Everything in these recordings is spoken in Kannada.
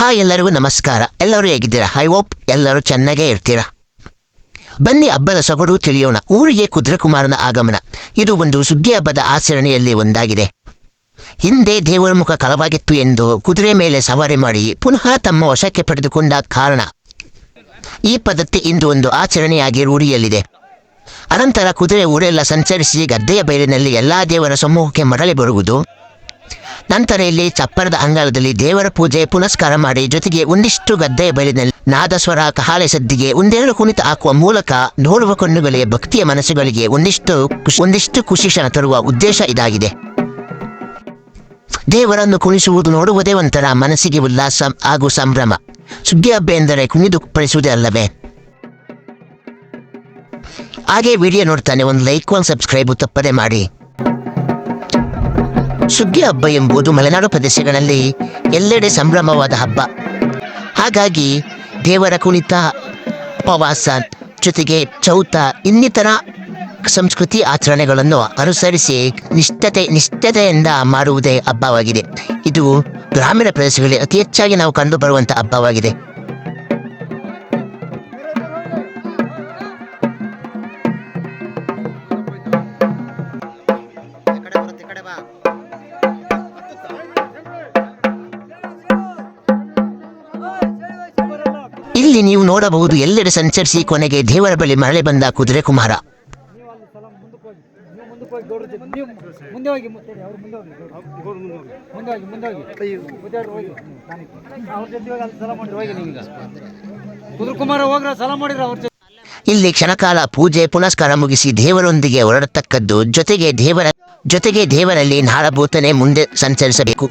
ಹಾಯ್ ಎಲ್ಲರಿಗೂ ನಮಸ್ಕಾರ. ಎಲ್ಲರೂ ಹೇಗಿದ್ದೀರಾ? ಐ ಹೋಪ್ ಎಲ್ಲರೂ ಚೆನ್ನಾಗೇ ಇರ್ತೀರಾ. ಬನ್ನಿ ಹಬ್ಬದ ಸೊಗಡು ತಿಳಿಯೋಣ. ಊರಿಗೆ ಕುದುರೆಕುಮಾರನ ಆಗಮನ. ಇದು ಒಂದು ಸುಗ್ಗಿ ಹಬ್ಬದ ಆಚರಣೆಯಲ್ಲಿ ಒಂದಾಗಿದೆ. ಹಿಂದೆ ದೇವರ ಮುಖ ಕಳವಾಗಿತ್ತು ಎಂದು ಕುದುರೆ ಮೇಲೆ ಸವಾರಿ ಮಾಡಿ ಪುನಃ ತಮ್ಮ ವಶಕ್ಕೆ ಪಡೆದುಕೊಂಡ ಕಾರಣ. ಈ ಪದ್ಧತಿ ಇಂದು ಒಂದು ಆಚರಣೆಯಾಗಿ ರೂಢಿಯಲ್ಲಿದೆ. ಅನಂತರ ಕುದುರೆ ಊರೆಲ್ಲ ಸಂಚರಿಸಿ ಗದ್ದೆಯ ಬೈಲಿನಲ್ಲಿ ಎಲ್ಲಾ ದೇವರ ಸಮ್ಮುಖಕ್ಕೆ ಮರಳಿ ಬರುವುದು ನಂತರ ಇಲ್ಲಿ ಚಪ್ಪರದ ಅಂಗಳದಲ್ಲಿ ದೇವರ ಪೂಜೆ ಪುನಸ್ಕಾರ ಮಾಡಿ ಜೊತೆಗೆ ಒಂದಿಷ್ಟು ಗದ್ದೆಯ ಬಯಲಿನಲ್ಲಿ ನಾದಸ್ವರ ಕಹಾಲೆ ಸದ್ದಿಗೆ ಒಂದೆರಡು ಕುಣಿತ ಹಾಕುವ ಮೂಲಕ ನೋಡುವ ಕಣ್ಣುಗಳಿಗೆ ಭಕ್ತಿಯ ಮನಸ್ಸುಗಳಿಗೆ ಒಂದಿಷ್ಟು ಒಂದಿಷ್ಟು ಖುಷಿ ಕ್ಷಣ ತರುವ ಉದ್ದೇಶ ಇದಾಗಿದೆ. ದೇವರನ್ನು ಕುಣಿಸುವುದು ನೋಡುವುದೇ ಒಂಥರ ಮನಸ್ಸಿಗೆ ಉಲ್ಲಾಸ ಹಾಗೂ ಸಂಭ್ರಮ. ಸುಗ್ಗಿ ಹಬ್ಬ ಎಂದರೆ ಕುಣಿದು ಪಡಿಸುವುದೇ ಅಲ್ಲವೇ? ಹಾಗೆ ವಿಡಿಯೋ ನೋಡ್ತಾನೆ ಒಂದು ಲೈಕ್, ಒಂದು ಸಬ್ಸ್ಕ್ರೈಬ್ ತಪ್ಪದೆ ಮಾಡಿ. ಸುಗ್ಗಿ ಹಬ್ಬ ಎಂಬುದು ಮಲೆನಾಡು ಪ್ರದೇಶಗಳಲ್ಲಿ ಎಲ್ಲೆಡೆ ಸಂಭ್ರಮವಾದ ಹಬ್ಬ. ಹಾಗಾಗಿ ದೇವರ ಕುಣಿತ, ಉಪವಾಸ, ಜೊತೆಗೆ ಚೌತ, ಇನ್ನಿತರ ಸಂಸ್ಕೃತಿ ಆಚರಣೆಗಳನ್ನು ಅನುಸರಿಸಿ ನಿಷ್ಠತೆ, ನಿಷ್ಠತೆಯಿಂದ ಮಾಡುವುದೇ ಹಬ್ಬವಾಗಿದೆ. ಇದು ಗ್ರಾಮೀಣ ಪ್ರದೇಶಗಳಲ್ಲಿ ಅತಿ ಹೆಚ್ಚಾಗಿ ನಾವು ಕಂಡುಬರುವಂಥ ಹಬ್ಬವಾಗಿದೆ. ನೀವು ನೋಡಬಹುದು ಎಲ್ಲೆಡೆ ಸಂಚರಿಸಿ ಕೊನೆಗೆ ದೇವರ ಬಳಿ ಮರಳಿ ಬಂದ ಕುದುರೆ ಕುಮಾರ. ಇಲ್ಲಿ ಕ್ಷಣಕಾಲ ಪೂಜೆ ಪುನಸ್ಕಾರ ಮುಗಿಸಿ ದೇವರೊಂದಿಗೆ ಹೊರಡತಕ್ಕದ್ದು ಜೊತೆಗೆ ದೇವರ ಜೊತೆಗೆ ದೇವರಲ್ಲಿ ನಾಳಭೂತನೆ ಮುಂದೆ ಸಂಚರಿಸಬೇಕು.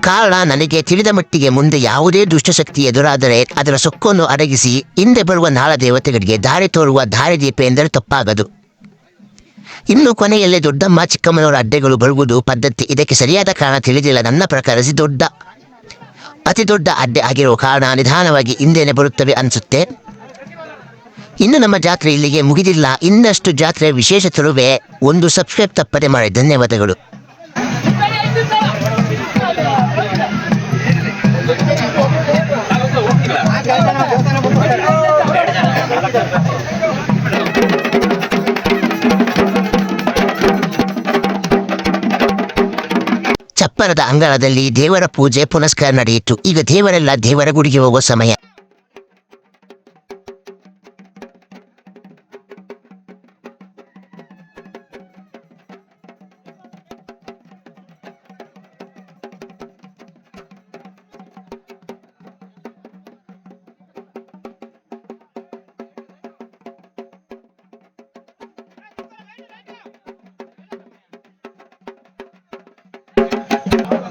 ಕಾರಣ ನನಗೆ ತಿಳಿದ ಮಟ್ಟಿಗೆ ಮುಂದೆ ಯಾವುದೇ ದುಷ್ಟಶಕ್ತಿ ಎದುರಾದರೆ ಅದರ ಸೊಕ್ಕನ್ನು ಅಡಗಿಸಿ, ಹಿಂದೆ ಬರುವ ನಾಳ ದೇವತೆಗಳಿಗೆ ದಾರಿ ತೋರುವ ದಾರಿದೀಪ ಎಂದರೆ ತಪ್ಪಾಗದು. ಇನ್ನು ಕೊನೆಯಲ್ಲಿ ದೊಡ್ಡಮ್ಮ ಚಿಕ್ಕಮ್ಮನವರ ಅಡ್ಡೆಗಳು ಬರುವುದು ಪದ್ಧತಿ. ಇದಕ್ಕೆ ಸರಿಯಾದ ಕಾರಣ ತಿಳಿದಿಲ್ಲ. ನನ್ನ ಪ್ರಕಾರ ಇದು ದೊಡ್ಡ, ಅತಿ ದೊಡ್ಡ ಅಡ್ಡೆ ಆಗಿರುವ ಕಾರಣ ನಿಧಾನವಾಗಿ ಹಿಂದೆನೆ ಬರುತ್ತವೆ ಅನಿಸುತ್ತೆ. ಇನ್ನು ನಮ್ಮ ಜಾತ್ರೆ ಇಲ್ಲಿಗೆ ಮುಗಿದಿಲ್ಲ. ಇನ್ನಷ್ಟು ಜಾತ್ರೆ ವಿಶೇಷ ತರುವೆ ಒಂದು ಸಬ್ಸ್ಕ್ರೈಬ್ ತಪ್ಪದೆ ಮಾಡಿ. ಧನ್ಯವಾದಗಳು. ಚಪ್ಪರದ ಅಂಗಳದಲ್ಲಿ ದೇವರ ಪೂಜೆ ಪುನಸ್ಕಾರ ನಡೆಯಿತು. ಈಗ ದೇವರೆಲ್ಲ ದೇವರ ಗುಡಿಗೆ ಹೋಗುವ ಸಮಯ. Yeah.